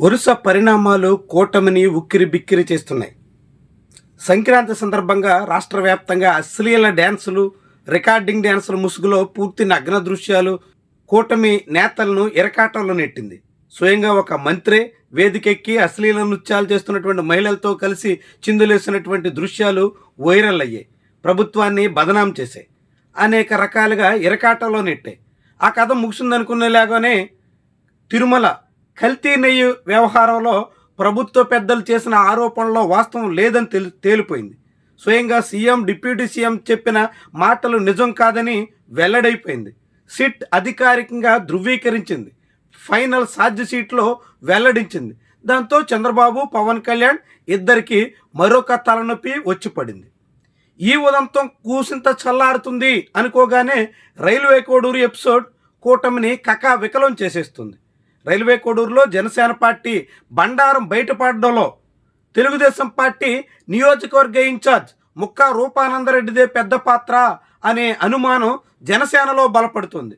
వరుస పరిణామాలు కూటమిని ఉక్కిరి బిక్కిరి చేస్తున్నాయి. సంక్రాంతి సందర్భంగా రాష్ట్ర వ్యాప్తంగా అశ్లీల డ్యాన్సులు రికార్డింగ్ డ్యాన్సుల ముసుగులో పూర్తి నగ్న దృశ్యాలు కూటమి నేతలను ఇరకాటంలో నెట్టింది. స్వయంగా ఒక మంత్రే వేదికెక్కి అశ్లీల నృత్యాలు చేస్తున్నటువంటి మహిళలతో కలిసి చిందులేసినటువంటి దృశ్యాలు వైరల్ అయ్యాయి. ప్రభుత్వాన్ని బదనాం చేశాయి. అనేక రకాలుగా ఇరకాటంలో నెట్టాయి. ఆ కథ ముగిసిందనుకునేలాగానే తిరుమల కల్తీ నెయ్యి వ్యవహారంలో ప్రభుత్వ పెద్దలు చేసిన ఆరోపణలో వాస్తవం లేదని తెలి తేలిపోయింది. స్వయంగా సీఎం డిప్యూటీ సీఎం చెప్పిన మాటలు నిజం కాదని వెల్లడైపోయింది. సిట్ అధికారికంగా ధృవీకరించింది. ఫైనల్ సాధ్య సీట్లో వెల్లడించింది. దాంతో చంద్రబాబు పవన్ కళ్యాణ్ ఇద్దరికి మరొక తలనొప్పి వచ్చి పడింది ఈ ఉదంతం కూసింత చల్లారుతుంది అనుకోగానే రైల్వే కోడూరు ఎపిసోడ్ కూటమిని కకా వికలం చేసేస్తుంది. రైల్వే కోడూరులో జనసేన పార్టీ బండారం బయటపడడంలో తెలుగుదేశం పార్టీ నియోజకవర్గ ఇన్ఛార్జ్ ముక్కా రూపానందరెడ్డిదే పెద్ద పాత్ర అనే అనుమానం జనసేనలో బలపడుతుంది.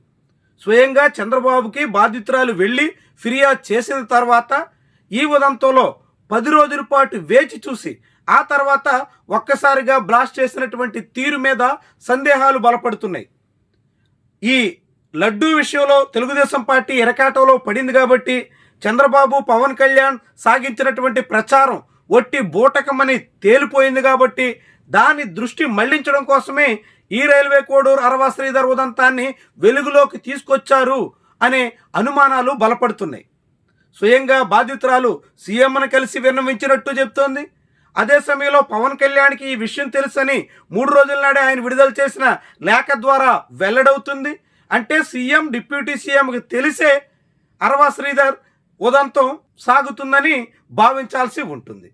స్వయంగా చంద్రబాబుకి బాధితురాలు వెళ్ళి ఫిర్యాదు చేసిన తర్వాత ఈ ఉదంతంలో పది రోజుల పాటు వేచి చూసి ఆ తర్వాత ఒక్కసారిగా బ్లాస్ట్ చేసినటువంటి తీరు మీద సందేహాలు బలపడుతున్నాయి. ఈ లడ్డూ విషయంలో తెలుగుదేశం పార్టీ ఎరకాటంలో పడింది కాబట్టి చంద్రబాబు పవన్ కళ్యాణ్ సాగించినటువంటి ప్రచారం ఒట్టి బూటకమని తేలిపోయింది కాబట్టి దాని దృష్టి మళ్ళించడం కోసమే ఈ రైల్వే కోడూరు అరవా శ్రీధర్ ఉదంతాన్ని వెలుగులోకి తీసుకొచ్చారు అనే అనుమానాలు బలపడుతున్నాయి. స్వయంగా బాధితురాలు సీఎంను కలిసి విన్నవించినట్టు చెప్తోంది. అదే సమయంలో పవన్ కళ్యాణ్కి ఈ విషయం తెలుసని మూడు రోజుల నాడే ఆయన విడుదల చేసిన లేఖ ద్వారా వెల్లడవుతుంది. అంటే సీఎం డిప్యూటీ సీఎంకి తెలిసే అరవా శ్రీధర్ ఉదంతం సాగుతుందని భావించాల్సి ఉంటుంది.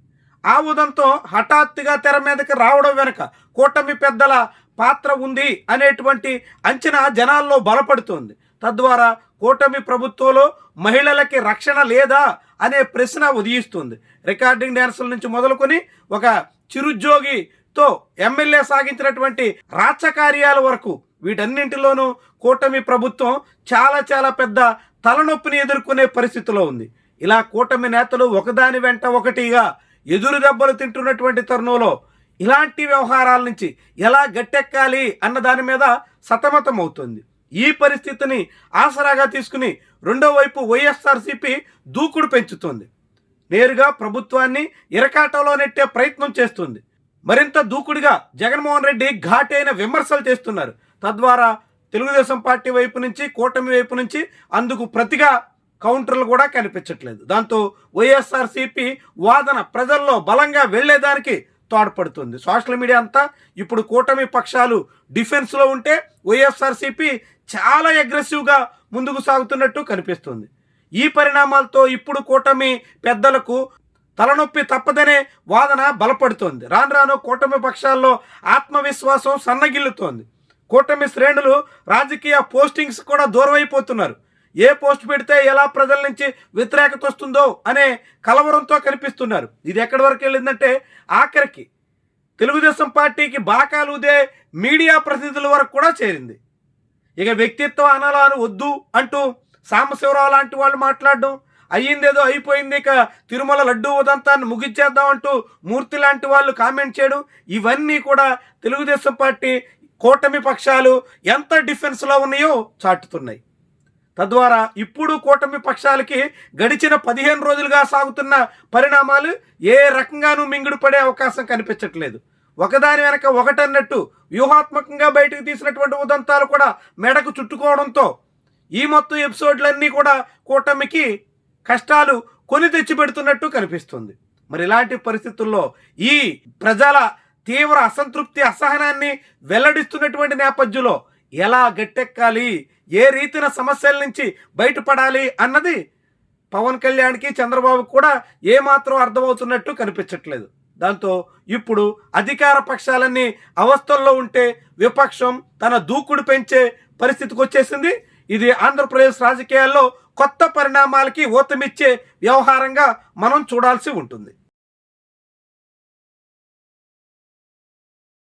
ఆ ఉదంతం హఠాత్తుగా తెర మీదకి రావడం వెనుక కూటమి పెద్దల పాత్ర ఉంది అనేటువంటి అంచనా జనాల్లో బలపడుతోంది. తద్వారా కూటమి ప్రభుత్వంలో మహిళలకి రక్షణ లేదా అనే ప్రశ్న ఉదయిస్తుంది. రికార్డింగ్ డ్యాన్సుల నుంచి మొదలుకొని ఒక చిరుద్యోగితో ఎమ్మెల్యే సాగించినటువంటి రాచకార్యాల వరకు వీటన్నింటిలోనూ కూటమి ప్రభుత్వం చాలా చాలా పెద్ద తలనొప్పిని ఎదుర్కొనే పరిస్థితిలో ఉంది. ఇలా కూటమి నేతలు ఒకదాని వెంట ఒకటిగా ఎదురు దెబ్బలు తింటున్నటువంటి తరుణంలో ఇలాంటి వ్యవహారాల నుంచి ఎలా గట్టెక్కాలి అన్న దాని మీద సతమతం అవుతుంది. ఈ పరిస్థితిని ఆసరాగా తీసుకుని రెండో వైపు వైఎస్ఆర్సీపీ దూకుడు పెంచుతోంది. నేరుగా ప్రభుత్వాన్ని ఇరకాటంలో నెట్టే ప్రయత్నం చేస్తుంది. మరింత దూకుడుగా జగన్మోహన్ రెడ్డి ఘాటైన విమర్శలు చేస్తున్నారు. తద్వారా తెలుగుదేశం పార్టీ వైపు నుంచి కూటమి వైపు నుంచి అందుకు ప్రతిగా కౌంటర్లు కూడా కనిపించట్లేదు. దాంతో వైఎస్ఆర్సీపీ వాదన ప్రజల్లో బలంగా వెళ్ళేదానికి తోడ్పడుతుంది. సోషల్ మీడియా అంతా ఇప్పుడు కూటమి పక్షాలు డిఫెన్స్లో ఉంటే వైఎస్ఆర్సీపీ చాలా అగ్రెసివ్గా ముందుకు సాగుతున్నట్టు కనిపిస్తుంది. ఈ పరిణామాలతో ఇప్పుడు కూటమి పెద్దలకు తలనొప్పి తప్పదనే వాదన బలపడుతోంది. రాను రాను కూటమి పక్షాల్లో ఆత్మవిశ్వాసం సన్నగిల్లుతోంది. కూటమి శ్రేణులు రాజకీయ పోస్టింగ్స్ కూడా దూరమైపోతున్నారు. ఏ పోస్ట్ పెడితే ఎలా ప్రజల నుంచి వ్యతిరేకత వస్తుందో అనే కలవరంతో కనిపిస్తున్నారు. ఇది ఎక్కడి వరకు వెళ్ళిందంటే ఆఖరికి తెలుగుదేశం పార్టీకి బాకాలుదే మీడియా ప్రతినిధుల వరకు కూడా చేరింది. ఇక వ్యక్తిత్వ అనాలను వద్దు అంటూ సాంబశివరావు లాంటి వాళ్ళు మాట్లాడడం అయ్యిందేదో అయిపోయింది ఇక తిరుమల లడ్డూ ఉదంతాన్ని ముగించేద్దాం అంటూ మూర్తి లాంటి వాళ్ళు కామెంట్ చేయడం ఇవన్నీ కూడా తెలుగుదేశం పార్టీ కూటమి పక్షాలు ఎంత డిఫెన్స్లో ఉన్నాయో చాటుతున్నాయి. తద్వారా ఇప్పుడు కూటమి పక్షాలకి గడిచిన పదిహేను రోజులుగా సాగుతున్న పరిణామాలు ఏ రకంగానూ మింగుడు పడే అవకాశం కనిపించట్లేదు. ఒకదాని వెనక ఒకటన్నట్టు వ్యూహాత్మకంగా బయటకు తీసినటువంటి ఉదంతాలు కూడా మెడకు చుట్టుకోవడంతో ఈ మొత్తం ఎపిసోడ్లన్నీ కూడా కూటమికి కష్టాలు కొని తెచ్చిపెడుతున్నట్టు కనిపిస్తుంది. మరి ఇలాంటి పరిస్థితుల్లో ఈ ప్రజల తీవ్ర అసంతృప్తి అసహనాన్ని వెల్లడిస్తున్నటువంటి నేపథ్యంలో ఎలా గట్టెక్కాలి? ఏ రీతిన సమస్యల నుంచి బయటపడాలి అన్నది పవన్ కళ్యాణ్కి చంద్రబాబు కూడా ఏమాత్రం అర్థమవుతున్నట్టు కనిపించట్లేదు. దాంతో ఇప్పుడు అధికార పక్షాలన్నీ అవస్థల్లో ఉంటే విపక్షం తన దూకుడు పెంచే పరిస్థితికి వచ్చేసింది. ఇది ఆంధ్రప్రదేశ్ రాజకీయాల్లో కొత్త పరిణామాలకి ఊతమిచ్చే వ్యవహారంగా మనం చూడాల్సి ఉంటుంది.